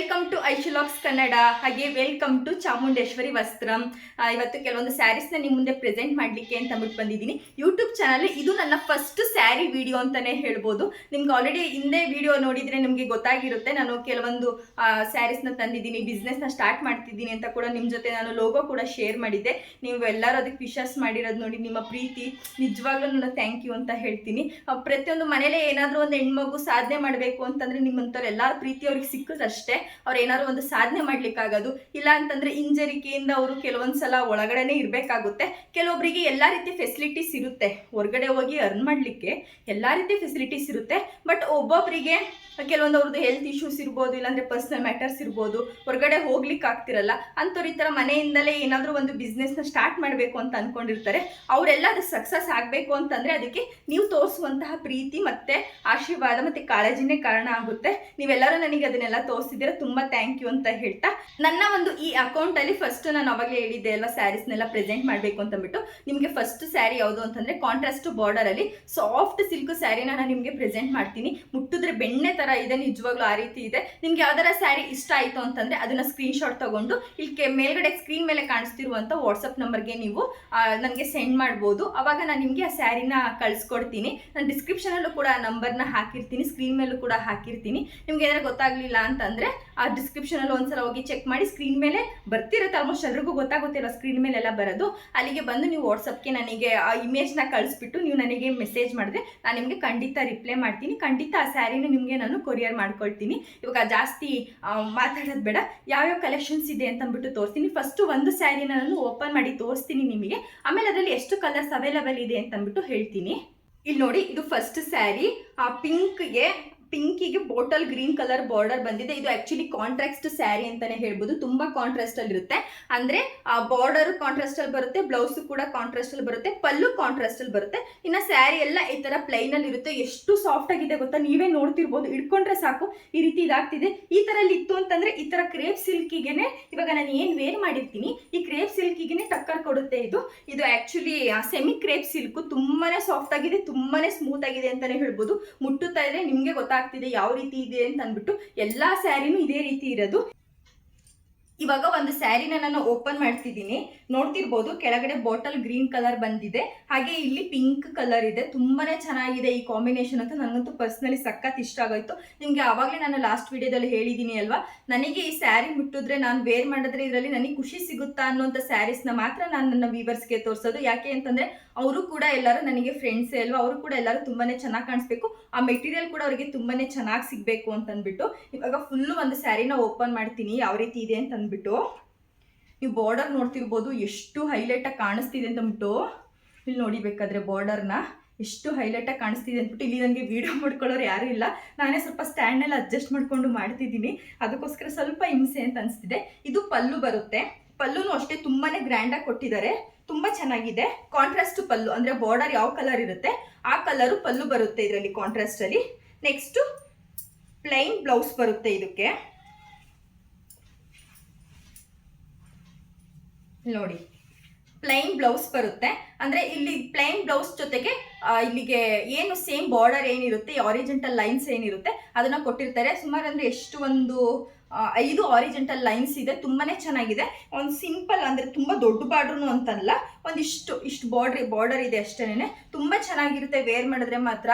like welcome to ಐಶುಲಾಕ್ಸ್ ಕನ್ನಡ ಹಾಗೆ welcome to Chamundeshwari ವಸ್ತ್ರಂ. ಇವತ್ತು ಕೆಲವೊಂದು ಸ್ಯಾರೀಸ್ನ ನಿಮ್ಮ ಮುಂದೆ ಪ್ರೆಸೆಂಟ್ ಮಾಡಲಿಕ್ಕೆ ಅಂತ ಅಂದ್ಬಿಟ್ಟು ಬಂದಿದ್ದೀನಿ. ಯೂಟ್ಯೂಬ್ ಚಾನಲ್ ಇದು ನನ್ನ ಫಸ್ಟ್ ಸ್ಯಾರಿ ವಿಡಿಯೋ ಅಂತಾನೆ ಹೇಳ್ಬೋದು. ನಿಮ್ಗೆ ಆಲ್ರೆಡಿ ಹಿಂದೆ ವಿಡಿಯೋ ನೋಡಿದ್ರೆ ನಿಮಗೆ ಗೊತ್ತಾಗಿರುತ್ತೆ. ನಾನು ಕೆಲವೊಂದು ಸ್ಯಾರೀಸ್ನ ತಂದಿದ್ದೀನಿ ಬಿಸ್ನೆಸ್ನ ಸ್ಟಾರ್ಟ್ ಮಾಡ್ತಿದ್ದೀನಿ ಅಂತ ಕೂಡ ನಿಮ್ಮ ಜೊತೆ ನಾನು ಲೋಗೋ ಕೂಡ ಶೇರ್ ಮಾಡಿದ್ದೆ. ನೀವು ಎಲ್ಲರೂ ಅದಕ್ಕೆ ವಿಶಸ್ ಮಾಡಿರೋದು ನೋಡಿ, ನಿಮ್ಮ ಪ್ರೀತಿ, ನಿಜವಾಗ್ಲೂ ನನ್ನ ಥ್ಯಾಂಕ್ ಯು ಅಂತ ಹೇಳ್ತೀನಿ. ಪ್ರತಿಯೊಂದು ಮನೇಲೆ ಏನಾದರೂ ಒಂದು ಹೆಣ್ಮಗು ಸಾಧನೆ ಮಾಡಬೇಕು ಅಂತಂದ್ರೆ ನಿಮ್ಮಂಥವ್ರು ಎಲ್ಲರ ಪ್ರೀತಿ ಅವ್ರಿಗೆ ಸಿಕ್ಕಿದ್ರಷ್ಟೇ ಅವ್ರು ಏನಾದ್ರು ಒಂದು ಸಾಧನೆ ಮಾಡ್ಲಿಕ್ಕಾಗೋದು, ಇಲ್ಲ ಅಂತಂದ್ರೆ ಹಿಂಜರಿಕೆಯಿಂದ ಅವರು ಕೆಲವೊಂದ್ಸಲ ಒಳಗಡೆನೆ ಇರಬೇಕಾಗುತ್ತೆ. ಕೆಲವೊಬ್ಬರಿಗೆ ಎಲ್ಲ ರೀತಿ ಫೆಸಿಲಿಟೀಸ್ ಇರುತ್ತೆ. ಹೊರಗಡೆ ಹೋಗಿ ಅರ್ನ್ ಮಾಡಲಿಕ್ಕೆ ಎಲ್ಲ ರೀತಿ ಫೆಸಿಲಿಟೀಸ್ ಇರುತ್ತೆ. ಬಟ್ ಒಬ್ಬೊಬ್ಬರಿಗೆ ಕೆಲವೊಂದು ಅವ್ರದ್ದು ಹೆಲ್ತ್ ಇಶ್ಯೂಸ್ ಇರ್ಬೋದು, ಇಲ್ಲಾಂದ್ರೆ ಪರ್ಸನಲ್ ಮ್ಯಾಟರ್ಸ್ ಇರ್ಬೋದು, ಹೊರಗಡೆ ಹೋಗ್ಲಿಕ್ಕೆ ಆಗ್ತಿರಲ್ಲ ಅಂಥವ್ರು ಈ ಮನೆಯಿಂದಲೇ ಏನಾದರೂ ಒಂದು ಬಿಸ್ನೆಸ್ನ ಸ್ಟಾರ್ಟ್ ಮಾಡಬೇಕು ಅಂತ ಅನ್ಕೊಂಡಿರ್ತಾರೆ. ಅವರೆಲ್ಲ ಅದು ಸಕ್ಸಸ್ ಆಗಬೇಕು ಅಂತಂದ್ರೆ ಅದಕ್ಕೆ ನೀವು ತೋರಿಸುವಂತಹ ಪ್ರೀತಿ ಮತ್ತೆ ಆಶೀರ್ವಾದ ಮತ್ತೆ ಕಾಳಜಿನೇ ಕಾರಣ ಆಗುತ್ತೆ. ನೀವೆಲ್ಲರೂ ನನಗೆ ಅದನ್ನೆಲ್ಲ ತೋರಿಸಿದ್ರೆ ತುಂಬಾ ಥ್ಯಾಂಕ್ ಯು ಅಂತ ಹೇಳ್ತಾ, ನನ್ನ ಒಂದು ಈ ಅಕೌಂಟ್ ಅಲ್ಲಿ ಫಸ್ಟ್ ನಾನು ಅವಾಗಲೇ ಹೇಳಿದ್ದೆ ಅಲ್ವಾ ಸ್ಯಾರೀಸ್ನೆಲ್ಲ ಪ್ರೆಸೆಂಟ್ ಮಾಡಬೇಕು ಅಂತ ಅಂದ್ಬಿಟ್ಟು. ನಿಮಗೆ ಫಸ್ಟ್ ಸ್ಯಾರಿ ಯಾವುದು ಅಂತಂದ್ರೆ ಕಾಂಟ್ರಾಸ್ಟ್ ಬಾರ್ಡರ್ ಅಲ್ಲಿ ಸಾಫ್ಟ್ ಸಿಲ್ಕ್ ಸ್ಯಾರಿನ ನಾನು ನಿಮಗೆ ಪ್ರೆಸೆಂಟ್ ಮಾಡ್ತೀನಿ. ಮುಟ್ಟಿದ್ರೆ ಬೆಣ್ಣೆ ತರ ಇದೆ, ನಿಜವಾಗ್ಲೂ ಆ ರೀತಿ ಇದೆ. ನಿಮ್ಗೆ ಯಾವ್ದಾರ ಸ್ಯಾರಿ ಇಷ್ಟ ಆಯ್ತು ಅಂತಂದ್ರೆ ಅದನ್ನ ಸ್ಕ್ರೀನ್ ಶಾಟ್ ತಗೊಂಡು ಇಲ್ಲಿ ಮೇಲ್ಗಡೆ ಸ್ಕ್ರೀನ್ ಮೇಲೆ ಕಾಣಿಸ್ತಿರುವಂತ ವಾಟ್ಸಪ್ ನಂಬರ್ಗೆ ನೀವು ನನಗೆ ಸೆಂಡ್ ಮಾಡ್ಬೋದು. ಅವಾಗ ನಾನು ನಿಮಗೆ ಆ ಸ್ಯಾರಿನ ಕಳಿಸ್ಕೊಡ್ತೀನಿ. ನಾನು ಡಿಸ್ಕ್ರಿಪ್ಷನಲ್ಲೂ ಕೂಡ ನಂಬರ್ ನಂಬರ್ನ ಹಾಕಿರ್ತೀನಿ ಸ್ಕ್ರೀನ್ ಮೇಲೂ ಕೂಡ ಹಾಕಿರ್ತೀನಿ. ನಿಮ್ಗೆ ಏನಾದ್ರು ಗೊತ್ತಾಗ್ಲಿಲ್ಲ ಅಂತಂದ್ರೆ ಡಿಸ್ಕ್ರಿಪ್ಷನಲ್ಲಿ ಒಂದ್ಸಲ ಹೋಗಿ ಚೆಕ್ ಮಾಡಿ ಸ್ಕ್ರೀನ್ ಮೇಲೆ ಬರ್ತಿರುತ್ತೆ ಆಲ್ಮೋಸ್ಟ್ ಎಲ್ರಿಗೂ ಗೊತ್ತಾಗುತ್ತಿರೋ ಸ್ಕ್ರೀನ್ ಮೇಲೆಲ್ಲ ಬರೋದು. ಅಲ್ಲಿಗೆ ಬಂದು ನೀವು ವಾಟ್ಸಪ್ಗೆ ನನಗೆ ಆ ಇಮೇಜ್ನ ಕಳಿಸ್ಬಿಟ್ಟು ನೀವು ನನಗೆ ಮೆಸೇಜ್ ಮಾಡಿದ್ರೆ ನಾನು ನಿಮಗೆ ಖಂಡಿತ ರಿಪ್ಲೈ ಮಾಡ್ತೀನಿ. ಖಂಡಿತ ಆ ಸ್ಯಾರಿನ ನಿಮಗೆ ನಾನು ಕೊರಿಯರ್ ಮಾಡ್ಕೊಳ್ತೀನಿ. ಇವಾಗ ಜಾಸ್ತಿ ಮಾತಾಡೋದು ಬೇಡ. ಯಾವ್ಯಾವ ಕಲೆಕ್ಷನ್ಸ್ ಇದೆ ಅಂತ ಅಂದ್ಬಿಟ್ಟು ತೋರಿಸ್ತೀನಿ. ಫಸ್ಟು ಒಂದು ಸ್ಯಾರಿನ ನಾನು ಓಪನ್ ಮಾಡಿ ತೋರಿಸ್ತೀನಿ ನಿಮಗೆ. ಆಮೇಲೆ ಅದರಲ್ಲಿ ಎಷ್ಟು ಕಲರ್ಸ್ ಅವೈಲಬಲ್ ಇದೆ ಅಂತ ಅಂದ್ಬಿಟ್ಟು ಹೇಳ್ತೀನಿ. ಇಲ್ಲಿ ನೋಡಿ, ಇದು ಫಸ್ಟ್ ಸ್ಯಾರಿ ಆ ಪಿಂಕ್ಗೆ ಪಿಂಕಿಗೆ ಬೋಟಲ್ ಗ್ರೀನ್ ಕಲರ್ ಬಾರ್ಡರ್ ಬಂದಿದೆ. ಇದು ಆಕ್ಚುಲಿ ಕಾಂಟ್ರಾಸ್ಟ್ ಸ್ಯಾರಿ ಅಂತಾನೆ ಹೇಳ್ಬೋದು. ತುಂಬಾ ಕಾಂಟ್ರಾಸ್ಟ್ ಅಲ್ಲಿ ಇರುತ್ತೆ. ಅಂದ್ರೆ, ಆ ಬಾರ್ಡರ್ ಕಾಂಟ್ರಾಸ್ಟ್ ಅಲ್ಲಿ ಬರುತ್ತೆ ಬ್ಲೌಸ್ ಕೂಡ ಕಾಂಟ್ರಾಸ್ಟ್ ಅಲ್ಲಿ ಬರುತ್ತೆ, ಪಲ್ಲು ಕಾಂಟ್ರಾಸ್ಟ್ ಅಲ್ಲಿ ಬರುತ್ತೆ. ಇನ್ನ ಸ್ಯಾರಿ ಎಲ್ಲ ಈ ತರ ಪ್ಲೈನ್ ಅಲ್ಲಿ ಇರುತ್ತೆ. ಎಷ್ಟು ಸಾಫ್ಟ್ ಆಗಿದೆ ಗೊತ್ತಾ? ನೀವೇ ನೋಡ್ತಿರ್ಬೋದು. ಇಟ್ಕೊಂಡ್ರೆ ಸಾಕು. ಈ ರೀತಿ ಇದಾಗ್ತಿದೆ. ಈ ತರ ಇತ್ತು ಅಂತಂದ್ರೆ ಈ ತರ ಕ್ರೇಪ್ ಸಿಲ್ಕಿಗೆನೆ ಇವಾಗ ನಾನು ಏನ್ ವೇರ್ ಮಾಡಿರ್ತೀನಿ. ಈ ಕ್ರೇಪ್ ಸಿಲ್ಕಿಗೆನೆ ಟಕ್ಕರ್ ಕೊಡುತ್ತೆ ಇದು. ಇದು ಆಕ್ಚುಲಿ ಸೆಮಿ ಕ್ರೇಪ್ ಸಿಲ್ಕ್ ತುಂಬಾನೇ ಸಾಫ್ಟ್ ಆಗಿದೆ. ತುಂಬಾನೇ ಸ್ಮೂತ್ ಆಗಿದೆ ಅಂತಾನೆ ಹೇಳ್ಬೋದು. ಮುಟ್ಟುತ್ತಾ ಇದ್ರೆ ನಿಮ್ಗೆ ಗೊತ್ತಾಗ್ತಿದೆ ಯಾವ ರೀತಿ ಇದೆ ಅಂತ ಅಂದ್ಬಿಟ್ಟು ಎಲ್ಲಾ ಸ್ಯಾರಿನೂ ಇದೇ ರೀತಿ ಇರೋದು. ಇವಾಗ ಒಂದು ಸ್ಯಾರಿನ ನಾನು ಓಪನ್ ಮಾಡ್ತಿದ್ದೀನಿ. ನೋಡ್ತಿರ್ಬೋದು ಕೆಳಗಡೆ ಬಾಟಲ್ ಗ್ರೀನ್ ಕಲರ್ ಬಂದಿದೆ. ಹಾಗೆ ಇಲ್ಲಿ ಪಿಂಕ್ ಕಲರ್ ಇದೆ. ತುಂಬಾನೇ ಚೆನ್ನಾಗಿದೆ ಈ ಕಾಂಬಿನೇಷನ್ ಅಂತ ನನಗಂತೂ ಪರ್ಸ್ನಲಿ ಸಖತ್ ಇಷ್ಟ ಆಗೋಯ್ತು. ನಿಮ್ಗೆ ಆವಾಗಲೇ ನಾನು ಲಾಸ್ಟ್ ವಿಡಿಯೋದಲ್ಲಿ ಹೇಳಿದ್ದೀನಿ ಅಲ್ವಾ? ನನಗೆ ಈ ಸ್ಯಾರಿ ಮುಟ್ಟಿದ್ರೆ ನಾನು ವೇರ್ ಮಾಡಿದ್ರೆ ಇದರಲ್ಲಿ ನನಗೆ ಖುಷಿ ಸಿಗುತ್ತಾ ಅನ್ನೋಂಥ ಸ್ಯಾರೀಸ್ನ ಮಾತ್ರ ನಾನು ನನ್ನ ವೀವರ್ಸ್ಗೆ ತೋರಿಸೋದು. ಯಾಕೆ ಅಂತಂದ್ರೆ ಅವರು ಕೂಡ ಎಲ್ಲರೂ ನನಗೆ ಫ್ರೆಂಡ್ಸ್ ಅಲ್ವಾ? ಅವರು ಕೂಡ ಎಲ್ಲರೂ ತುಂಬಾನೇ ಚೆನ್ನಾಗಿ ಕಾಣಿಸ್ಬೇಕು. ಆ ಮೆಟೀರಿಯಲ್ ಕೂಡ ಅವರಿಗೆ ತುಂಬಾನೇ ಚೆನ್ನಾಗಿ ಸಿಗಬೇಕು ಅಂತ ಅಂದ್ಬಿಟ್ಟು ಇವಾಗ ಫುಲ್ಲು ಒಂದು ಸ್ಯಾರಿನ ಓಪನ್ ಮಾಡ್ತೀನಿ. ಯಾವ ರೀತಿ ಇದೆ ಅಂತ ಅಂದ್ಬಿಟ್ಟು ನೀವು ಬಾರ್ಡರ್ ನೋಡ್ತಿರ್ಬೋದು ಎಷ್ಟು ಹೈಲೈಟಾಗಿ ಕಾಣಿಸ್ತಿದೆ ಅಂತ ಇಲ್ಲಿ ನೋಡಿಬೇಕಾದ್ರೆ ಬಾರ್ಡರ್ನ ಎಷ್ಟು ಹೈಲೈಟಾಗಿ ಕಾಣಿಸ್ತಿದೆ ಅಂದ್ಬಿಟ್ಟು ಇಲ್ಲಿ ನನಗೆ ವಿಡಿಯೋ ಮಾಡ್ಕೊಳ್ಳೋರು ಯಾರೂ ಇಲ್ಲ. ನಾನೇ ಸ್ವಲ್ಪ ಸ್ಟ್ಯಾಂಡ್ನೆಲ್ಲ ಅಡ್ಜಸ್ಟ್ ಮಾಡ್ಕೊಂಡು ಮಾಡ್ತಿದ್ದೀನಿ. ಅದಕ್ಕೋಸ್ಕರ ಸ್ವಲ್ಪ ಹಿಂಸೆ ಅಂತ ಅನಿಸ್ತಿದೆ. ಇದು ಪಲ್ಲು ಬರುತ್ತೆ. ಪಲ್ಲುನು ಅಷ್ಟೇ ತುಂಬಾ ಗ್ರ್ಯಾಂಡಾಗಿ ಕೊಟ್ಟಿದ್ದಾರೆ. ತುಂಬ ಚೆನ್ನಾಗಿದೆ. ಕಾಂಟ್ರಾಸ್ಟ್ ಪಲ್ಲು ಅಂದರೆ ಬಾರ್ಡರ್ ಯಾವ ಕಲರ್ ಇರುತ್ತೆ, ಆ ಕಲರು ಪಲ್ಲು ಬರುತ್ತೆ ಇದರಲ್ಲಿ ಕಾಂಟ್ರಾಸ್ಟಲ್ಲಿ ನೆಕ್ಸ್ಟ್ ಪ್ಲೈನ್ ಬ್ಲೌಸ್ ಬರುತ್ತೆ ಇದಕ್ಕೆ. ನೋಡಿ. ಪ್ಲೈನ್ ಬ್ಲೌಸ್ ಬರುತ್ತೆ. ಅಂದ್ರೆ ಇಲ್ಲಿ ಪ್ಲೈನ್ ಬ್ಲೌಸ್ ಜೊತೆಗೆ ಇಲ್ಲಿಗೆ ಏನು ಸೇಮ್ ಬಾರ್ಡರ್ ಏನಿರುತ್ತೆ ಆರಿಜೆಂಟಲ್ ಲೈನ್ಸ್ ಏನಿರುತ್ತೆ, ಅದನ್ನ ಕೊಟ್ಟಿರ್ತಾರೆ. ಸುಮಾರು ಅಂದ್ರೆ ಎಷ್ಟು ಒಂದು ಐದು ಆರಿಜೆಂಟಲ್ ಲೈನ್ಸ್ ಇದೆ, ತುಂಬಾನೇ ಚೆನ್ನಾಗಿದೆ. ಒಂದು ಸಿಂಪಲ್ ಅಂದ್ರೆ ತುಂಬಾ ದೊಡ್ಡ ಬಾರ್ಡ್ರು ಅಂತಲ್ಲ, ಒಂದಿಷ್ಟು, ಇಷ್ಟು ಬಾರ್ಡ್ರಿ ಬಾರ್ಡರ್ ಇದೆ ಅಷ್ಟೇನೆ ತುಂಬಾ ಚೆನ್ನಾಗಿರುತ್ತೆ ವೇರ್ ಮಾಡಿದ್ರೆ ಮಾತ್ರ.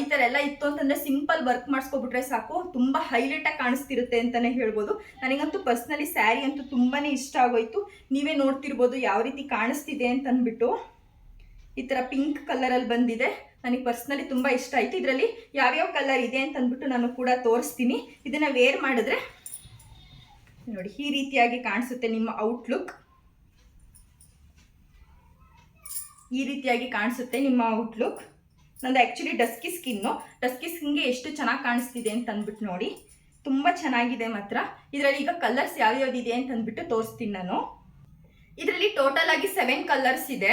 ಈ ತರ ಎಲ್ಲ ಇತ್ತು ಅಂತಂದ್ರೆ ಸಿಂಪಲ್ ವರ್ಕ್ ಮಾಡಿಸ್ಕೊಬಿಟ್ರೆ ಸಾಕು. ತುಂಬಾ ಹೈಲೈಟ್ ಆಗಿ ಕಾಣಿಸ್ತಿರುತ್ತೆ ಅಂತಾನೆ ಹೇಳ್ಬೋದು. ನನಗಂತೂ ಪರ್ಸ್ನಲಿ ಸ್ಯಾರಿ ಅಂತೂ ತುಂಬಾನೇ ಇಷ್ಟ ಆಗೋಯ್ತು. ನೀವೇ ನೋಡ್ತಿರ್ಬೋದು ಯಾವ ರೀತಿ ಕಾಣಿಸ್ತಿದೆ ಅಂತ ಅಂದ್ಬಿಟ್ಟು ಈ ತರ ಪಿಂಕ್ ಕಲರ್ ಅಲ್ಲಿ ಬಂದಿದೆ. ನನಗೆ ಪರ್ಸ್ನಲಿ ತುಂಬಾ ಇಷ್ಟ ಆಯ್ತು. ಇದರಲ್ಲಿ ಯಾವ್ಯಾವ ಕಲರ್ ಇದೆ ಅಂತ ಅಂದ್ಬಿಟ್ಟು ನಾನು ಕೂಡ ತೋರಿಸ್ತೀನಿ. ಇದನ್ನ ವೇರ್ ಮಾಡಿದ್ರೆ ನೋಡಿ, ಈ ರೀತಿಯಾಗಿ ಕಾಣಿಸುತ್ತೆ ನಿಮ್ಮ ಔಟ್ಲುಕ್ ಈ ರೀತಿಯಾಗಿ ಕಾಣಿಸುತ್ತೆ ನಿಮ್ಮ ಔಟ್ಲುಕ್ ನಂದು ಆ್ಯಕ್ಚುಲಿ ಡಸ್ಕಿ ಸ್ಕಿನ್ನು ಡಸ್ಕಿ ಸ್ಕಿನ್ಗೆ ಎಷ್ಟು ಚೆನ್ನಾಗಿ ಕಾಣಿಸ್ತಿದೆ ಅಂತ ಅಂದ್ಬಿಟ್ಟು ನೋಡಿ. ತುಂಬ ಚೆನ್ನಾಗಿದೆ ಮಾತ್ರ. ಇದರಲ್ಲಿ ಈಗ ಕಲರ್ಸ್ ಯಾವ್ಯಾವ್ದಿದೆ ಅಂತ ಅಂದ್ಬಿಟ್ಟು ತೋರಿಸ್ತೀನಿ ನಾನು. ಇದರಲ್ಲಿ ಟೋಟಲ್ ಆಗಿ ಸೆವೆನ್ ಕಲರ್ಸ್ ಇದೆ.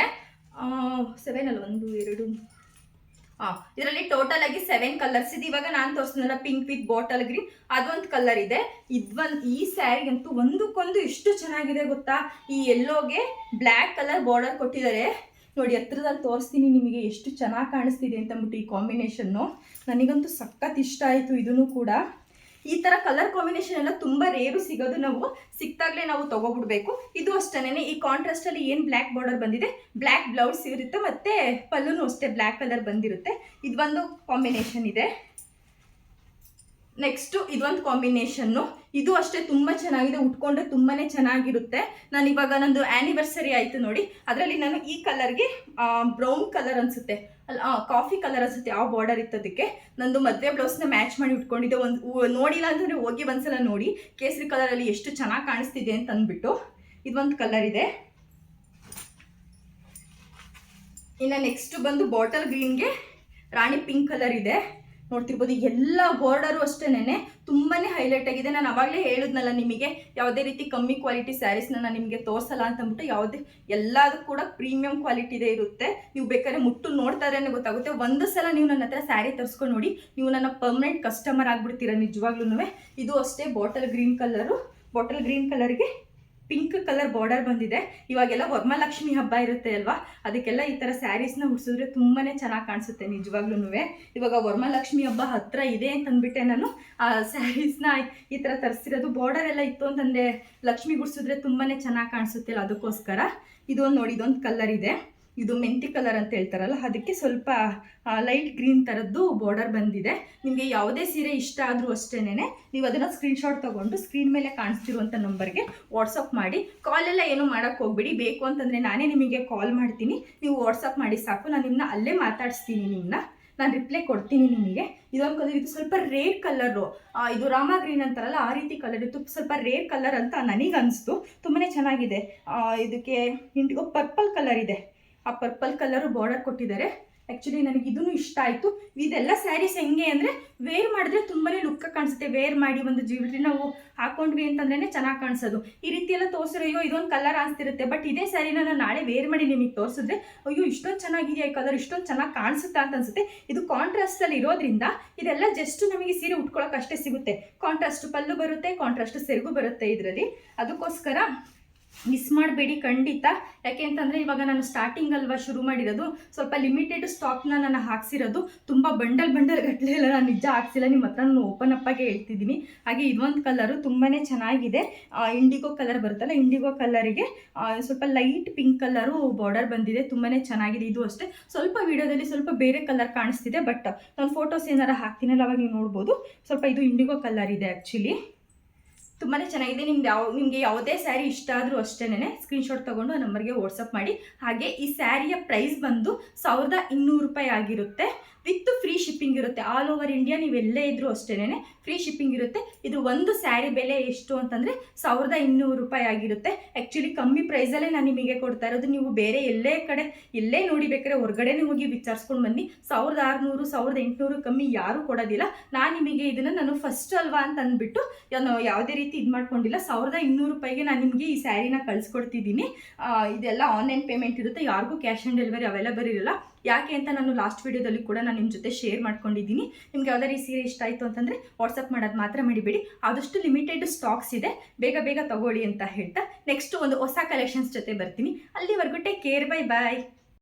ಸೆವೆನ್ ಅಲ್ಲ, ಒಂದು, ಎರಡು ಇದರಲ್ಲಿ ಟೋಟಲ್ ಆಗಿ ಸೆವೆನ್ ಕಲರ್ಸ್ ಇದೆ. ಇವಾಗ ನಾನು ತೋರಿಸಿದ್ನಲ್ಲ ಪಿಂಕ್ ವಿತ್ ಬಾಟಲ್ ಗ್ರೀನ್ ಅದೊಂದು ಕಲರ್ ಇದೆ. ಇದೊಂದು ಈ ಸ್ಯಾರಿಗಂತೂ ಒಂದಕ್ಕೊಂದು ಎಷ್ಟು ಚೆನ್ನಾಗಿದೆ ಗೊತ್ತಾ? ಈ ಎಲ್ಲೋಗೆ ಬ್ಲ್ಯಾಕ್ ಕಲರ್ ಬಾರ್ಡರ್ ಕೊಟ್ಟಿದ್ದಾರೆ. ನೋಡಿ, ಹತ್ರದಲ್ಲಿ ತೋರಿಸ್ತೀನಿ ನಿಮಗೆ ಎಷ್ಟು ಚೆನ್ನಾಗಿ ಕಾಣಿಸ್ತಿದೆ ಅಂತ ಅಂದ್ಬಿಟ್ಟು ಈ ಕಾಂಬಿನೇಷನ್ನು ನನಗಂತೂ ಸಖತ್ ಇಷ್ಟ ಆಯಿತು ಇದೂ ಕೂಡ. ಈ ತರ ಕಲರ್ ಕಾಂಬಿನೇಷನ್ ಎಲ್ಲ ತುಂಬಾ ರೇರು ಸಿಗೋದು ನಾವು ಸಿಕ್ತಾಗ್ಲೇ ನಾವು ತಗೋಬಿಡ್ಬೇಕು. ಇದು ಅಷ್ಟೇನೆ ಈ ಕಾಂಟ್ರಾಸ್ಟ್ ಅಲ್ಲಿ ಏನ್ ಬ್ಲಾಕ್ ಬಾರ್ಡರ್ ಬಂದಿದೆ ಬ್ಲಾಕ್ ಬ್ಲೌಸ್ ಇರುತ್ತೆ, ಮತ್ತೆ ಪಲ್ಲೂನು ಅಷ್ಟೇ ಬ್ಲಾಕ್ ಕಲರ್ ಬಂದಿರುತ್ತೆ. ಇದು ಒಂದು ಕಾಂಬಿನೇಷನ್ ಇದೆ. ನೆಕ್ಸ್ಟು ಇದೊಂದು ಕಾಂಬಿನೇಷನ್ನು ಇದು ಅಷ್ಟೇ ತುಂಬ ಚೆನ್ನಾಗಿದೆ, ಉಟ್ಕೊಂಡ್ರೆ ತುಂಬಾ ಚೆನ್ನಾಗಿರುತ್ತೆ. ನಾನು ಇವಾಗ ನಂದು ಆ್ಯನಿವರ್ಸರಿ ಆಯಿತು ನೋಡಿ. ಅದರಲ್ಲಿ ನಾನು ಈ ಕಲರ್ಗೆ ಬ್ರೌನ್ ಕಲರ್ ಅನಿಸುತ್ತೆ. ಅಲ್ಲ ಕಾಫಿ ಕಲರ್ ಅನಿಸುತ್ತೆ, ಯಾವ ಬಾರ್ಡರ್ ಇತ್ತದಕ್ಕೆ. ನಂದು ಮದುವೆ ಬ್ಲೌಸ್ನ ಮ್ಯಾಚ್ ಮಾಡಿ ಉಟ್ಕೊಂಡಿದ್ದೆ. ಒಂದು ನೋಡಿಲ್ಲ ಅಂತಂದರೆ ಹೋಗಿ ಒಂದ್ಸಲ ನೋಡಿ. ಕೇಸರಿ ಕಲರಲ್ಲಿ ಎಷ್ಟು ಚೆನ್ನಾಗಿ ಕಾಣಿಸ್ತಿದೆ ಅಂತ ಅಂದ್ಬಿಟ್ಟು ಇದೊಂದು ಕಲರ್ ಇದೆ. ಇನ್ನು ನೆಕ್ಸ್ಟ್ ಬಂದು ಬಾಟಲ್ ಗ್ರೀನ್ಗೆ ರಾಣಿ ಪಿಂಕ್ ಕಲರ್ ಇದೆ. ನೋಡ್ತಿರ್ಬೋದು ಎಲ್ಲ ಬಾರ್ಡರು ಅಷ್ಟೇನೆ ತುಂಬಾ ಹೈಲೈಟ್ ಆಗಿದೆ. ನಾನು ಅವಾಗಲೇ ಹೇಳಿದ್ನಲ್ಲ ನಿಮಗೆ, ಯಾವುದೇ ರೀತಿ ಕಮ್ಮಿ ಕ್ವಾಲಿಟಿ ಸ್ಯಾರೀಸ್ನ ನಾನು ನಿಮಗೆ ತೋರಿಸಲ್ಲ ಅಂತ ಅಂದ್ಬಿಟ್ಟು ಯಾವುದೇ ಎಲ್ಲದೂ ಕೂಡ ಪ್ರೀಮಿಯಂ ಕ್ವಾಲಿಟಿದೇ ಇರುತ್ತೆ. ನೀವು ಬೇಕಾದ್ರೆ ಮುಟ್ಟು ನೋಡ್ತಾರೆ ಗೊತ್ತಾಗುತ್ತೆ. ಒಂದು ಸಲ ನೀವು ನನ್ನ ಹತ್ರ ಸ್ಯಾರಿ ತರಿಸ್ಕೊಂಡು ನೋಡಿ, ನೀವು ನನ್ನ ಪರ್ಮನೆಂಟ್ ಕಸ್ಟಮರ್ ಆಗಿಬಿಡ್ತೀರ ನಿಜವಾಗ್ಲೂ ಇದು ಅಷ್ಟೇ bottle green colour bottle green ಕಲರ್ಗೆ pink colour border ಬಂದಿದೆ. ಇವಾಗೆಲ್ಲ ವರ್ಮಾಲಕ್ಷ್ಮಿ ಹಬ್ಬ ಇರುತ್ತೆ ಅಲ್ವಾ? ಅದಕ್ಕೆಲ್ಲ ಈ ಥರ ಸ್ಯಾರೀಸ್ನ ಉಡ್ಸಿದ್ರೆ ತುಂಬಾ ಚೆನ್ನಾಗಿ ಕಾಣಿಸುತ್ತೆ ನಿಜವಾಗ್ಲೂ ಇವಾಗ ವರ್ಮಾಲಕ್ಷ್ಮಿ ಹಬ್ಬ ಹತ್ರ ಇದೆ ಅಂತ ಅಂದ್ಬಿಟ್ಟೆ ನಾನು. ಆ ಸ್ಯಾರೀಸ್ನ ಈ ಥರ ತರಿಸಿರೋದು ಬಾರ್ಡರ್ ಎಲ್ಲ ಇತ್ತು ಅಂತಂದರೆ ಲಕ್ಷ್ಮಿ ಗುಡ್ಸಿದ್ರೆ ತುಂಬಾ ಚೆನ್ನಾಗಿ ಕಾಣಿಸುತ್ತೆ ಅದಕ್ಕೋಸ್ಕರ. ಇದೊಂದು ನೋಡಿ, ಇದೊಂದು ಕಲರ್ ಇದೆ. ಇದು ಮೆಂತಿ ಕಲರ್ ಅಂತ ಹೇಳ್ತಾರಲ್ಲ, ಅದಕ್ಕೆ ಸ್ವಲ್ಪ ಲೈಟ್ ಗ್ರೀನ್ ಥರದ್ದು ಬಾರ್ಡರ್ ಬಂದಿದೆ. ನಿಮಗೆ ಯಾವುದೇ ಸೀರೆ ಇಷ್ಟ ಆದರೂ ಅಷ್ಟೇನೆ ನೀವು ಅದನ್ನು ಸ್ಕ್ರೀನ್ಶಾಟ್ ತೊಗೊಂಡು ಸ್ಕ್ರೀನ್ ಮೇಲೆ ಕಾಣಿಸ್ತಿರುವಂಥ ನಂಬರ್ಗೆ ವಾಟ್ಸಪ್ ಮಾಡಿ. ಕಾಲೆಲ್ಲ ಏನು ಮಾಡೋಕ್ಕೆ ಹೋಗ್ಬೇಡಿ, ಬೇಕು ಅಂತಂದರೆ ನಾನೇ ನಿಮಗೆ ಕಾಲ್ ಮಾಡ್ತೀನಿ. ನೀವು ವಾಟ್ಸಪ್ ಮಾಡಿ ಸಾಕು, ನಾನು ನಿಮ್ಮನ್ನ ಅಲ್ಲೇ ಮಾತಾಡಿಸ್ತೀನಿ ನಿಮ್ಮನ್ನ ನಾನು ರಿಪ್ಲೈ ಕೊಡ್ತೀನಿ ನಿಮಗೆ. ಇದೊಂದು ಕಲರ್ ಇದು ಸ್ವಲ್ಪ ರೇರ್ ಕಲರು ಇದು ರಾಮ ಗ್ರೀನ್ ಅಂತಾರಲ್ಲ, ಆ ರೀತಿ ಕಲರ್ ಇತ್ತು. ಸ್ವಲ್ಪ ರೇರ್ ಕಲರ್ ಅಂತ ನನಗೆ ಅನಿಸ್ತು ತುಂಬಾ ಚೆನ್ನಾಗಿದೆ ಇದಕ್ಕೆ ಇಂಡಿಗೋ ಪರ್ಪಲ್ ಕಲರ್ ಇದೆ. ಆ ಪರ್ಪಲ್ ಕಲರು ಬಾರ್ಡರ್ ಕೊಟ್ಟಿದ್ದಾರೆ. ಆ್ಯಕ್ಚುಲಿ ನನಗೆ ಇದೂ ಇಷ್ಟ ಆಯಿತು. ಇದೆಲ್ಲ ಸ್ಯಾರೀಸ್ ಹೆಂಗೆ ಅಂದರೆ ವೇರ್ ಮಾಡಿದ್ರೆ ತುಂಬಾ ಲುಕ್ಕ ಕಾಣಿಸುತ್ತೆ. ವೇರ್ ಮಾಡಿ ಒಂದು ಜ್ಯುವೆಲ್ರಿ ನಾವು ಹಾಕೊಂಡ್ವಿ ಅಂತಂದ್ರೇ ಚೆನ್ನಾಗಿ ಕಾಣಿಸೋದು. ಈ ರೀತಿ ಎಲ್ಲ ತೋರಿಸಿರೋ ಅಯ್ಯೋ ಇದೊಂದು ಕಲರ್ ಅನಿಸ್ತಿರುತ್ತೆ. ಬಟ್ ಇದೇ ಸ್ಯಾರಿನ ನಾನು ನಾಳೆ ವೇರ್ ಮಾಡಿ ನಿಮಗೆ ತೋರಿಸಿದ್ರೆ ಅಯ್ಯೋ ಇಷ್ಟೊಂದು ಚೆನ್ನಾಗಿದೆಯಾ ಈ ಕಲರ್ ಇಷ್ಟೊಂದು ಚೆನ್ನಾಗಿ ಕಾಣಿಸುತ್ತಾ ಅಂತ ಅನ್ಸುತ್ತೆ. ಇದು ಕಾಂಟ್ರಾಸ್ಟಲ್ಲಿ ಇರೋದ್ರಿಂದ ಇದೆಲ್ಲ ಜಸ್ಟ್ ನಮಗೆ ಸೀರೆ ಉಟ್ಕೊಳ್ಳೋಕೆ ಅಷ್ಟೇ ಸಿಗುತ್ತೆ. ಕಾಂಟ್ರಾಸ್ಟ್ ಪಲ್ಲು ಬರುತ್ತೆ ಕಾಂಟ್ರಾಸ್ಟ್ ಸೆರಗು ಬರುತ್ತೆ ಇದರಲ್ಲಿ. ಅದಕ್ಕೋಸ್ಕರ ಮಿಸ್ ಮಾಡಬೇಡಿ ಖಂಡಿತ. ಯಾಕೆ ಅಂತಂದರೆ ಇವಾಗ ನಾನು ಸ್ಟಾರ್ಟಿಂಗ್ ಅಲ್ವಾ ಶುರು ಮಾಡಿರೋದು, ಸ್ವಲ್ಪ ಲಿಮಿಟೆಡ್ ಸ್ಟಾಕ್ನ ನಾನು ಹಾಕ್ಸಿರೋದು. ತುಂಬ ಬಂಡಲ್ ಬಂಡಲ್ ಗಟ್ಟಲೆ ಎಲ್ಲ ನಾನು ನಿಜ ಹಾಕ್ಸಿಲ್ಲ ನಿಮ್ಮ ಹತ್ರ ನಾನು ಓಪನ್ ಅಪ್ಪಾಗೆ ಹೇಳ್ತಿದ್ದೀನಿ. ಹಾಗೆ ಇದೊಂದು ಕಲರು ತುಂಬಾ ಚೆನ್ನಾಗಿದೆ. ಇಂಡಿಗೋ ಕಲರ್ ಬರುತ್ತಲ್ಲ ಇಂಡಿಗೋ ಕಲರಿಗೆ ಸ್ವಲ್ಪ ಲೈಟ್ ಪಿಂಕ್ ಕಲರು ಬಾರ್ಡರ್ ಬಂದಿದೆ ತುಂಬಾ ಚೆನ್ನಾಗಿದೆ. ಇದು ಅಷ್ಟೇ. ಸ್ವಲ್ಪ ವಿಡಿಯೋದಲ್ಲಿ ಸ್ವಲ್ಪ ಬೇರೆ ಕಲರ್ ಕಾಣಿಸ್ತಿದೆ ಬಟ್ ನಾನು ಫೋಟೋಸ್ ಏನಾರು ಹಾಕ್ತೀನಲ್ಲ, ಅವಾಗ ನೀವು ನೋಡ್ಬೋದು. ಸ್ವಲ್ಪ ಇದು ಇಂಡಿಗೋ ಕಲರ್ ಇದೆ ಆ್ಯಕ್ಚುಲಿ ತುಂಬಾ ಚೆನ್ನಾಗಿದೆ. ನಿಮ್ದು ಯಾವ, ನಿಮಗೆ ಯಾವುದೇ ಸ್ಯಾರಿ ಇಷ್ಟ ಆದರೂ ಅಷ್ಟೇನೆ ಸ್ಕ್ರೀನ್ಶಾಟ್ ತೊಗೊಂಡು ಆ ನಂಬರ್ಗೆ ವಾಟ್ಸಪ್ ಮಾಡಿ. ಹಾಗೆ ಈ ಸ್ಯಾರಿಯ ಪ್ರೈಸ್ ಬಂದು ಸಾವಿರದ ಇನ್ನೂರು ರೂಪಾಯಿ ಆಗಿರುತ್ತೆ. ವಿತ್ ಫ್ರೀ ಶಿಪ್ಪಿಂಗ್ ಇರುತ್ತೆ. ಆಲ್ ಓವರ್ ಇಂಡಿಯಾ ನೀವು ಎಲ್ಲೇ ಇದ್ರೂ ಅಷ್ಟೇನೆ ಫ್ರೀ ಶಿಪ್ಪಿಂಗ್ ಇರುತ್ತೆ. ಇದು ಒಂದು ಸ್ಯಾರಿ ಬೆಲೆ ಎಷ್ಟು ಅಂತಂದರೆ ಸಾವಿರದ ಇನ್ನೂರು ರೂಪಾಯಿ ಆಗಿರುತ್ತೆ. ಆ್ಯಕ್ಚುಲಿ ಕಮ್ಮಿ ಪ್ರೈಸಲ್ಲೇ ನಾನು ನಿಮಗೆ ಕೊಡ್ತಾ ಇರೋದು. ನೀವು ಬೇರೆ ಎಲ್ಲೇ ಕಡೆ, ಎಲ್ಲೇ ನೋಡಿ ಬೇಕಾದ್ರೆ ಹೊರಗಡೆನೇ ಹೋಗಿ ವಿಚಾರಿಸ್ಕೊಂಡು ಬನ್ನಿ. ಸಾವಿರದ ಆರುನೂರು, ಸಾವಿರದ ಎಂಟುನೂರು ಕಮ್ಮಿ ಯಾರೂ ಕೊಡೋದಿಲ್ಲ. ನಾನು ನಿಮಗೆ ಇದನ್ನು ನಾನು ಫಸ್ಟ್ ಅಲ್ವಾ ಅಂತ ಅಂದ್ಬಿಟ್ಟು ನಾನು ಯಾವುದೇ ರೀತಿ ಇದು ಮಾಡ್ಕೊಂಡಿಲ್ಲ. ಸಾವಿರದ ಇನ್ನೂರು ರೂಪಾಯಿಗೆ ನಾನು ನಿಮಗೆ ಈ ಸ್ಯಾರಿನ ಕಳಿಸ್ಕೊಡ್ತಿದ್ದೀನಿ. ಇದೆಲ್ಲ ಆನ್ಲೈನ್ ಪೇಮೆಂಟ್ ಇರುತ್ತೆ. ಯಾರಿಗೂ ಕ್ಯಾಶ್ ಆನ್ ಡೆಲಿವರಿ ಅವೈಲೇಬಲ್ ಇರಲ್ಲ. ಯಾಕೆ ಅಂತ ನಾನು ಲಾಸ್ಟ್ ವಿಡಿಯೋದಲ್ಲಿ ಕೂಡ ನಾನು ನಿಮ್ಮ ಜೊತೆ ಶೇರ್ ಮಾಡ್ಕೊಂಡಿದ್ದೀನಿ. ನಿಮ್ಗೆ ಯಾವ್ದಾರು ಈ ಸೀರೆ ಇಷ್ಟ ಆಯಿತು ಅಂತಂದರೆ ವಾಟ್ಸಪ್ ಮಾಡೋದು ಮಾತ್ರ ಮಾಡಿಬಿಡಿ. ಆದಷ್ಟು ಲಿಮಿಟೆಡ್ ಸ್ಟಾಕ್ಸ್ ಇದೆ. ಬೇಗ ಬೇಗ ತಗೊಳ್ಳಿ ಅಂತ ಹೇಳ್ತಾ ನೆಕ್ಸ್ಟ್ ಒಂದು ಹೊಸ ಕಲೆಕ್ಷನ್ಸ್ ಜೊತೆ ಬರ್ತೀನಿ. ಅಲ್ಲಿವರೆಗೂ ಟೇಕ್ ಕೇರ್ ಬೈ ಬಾಯ್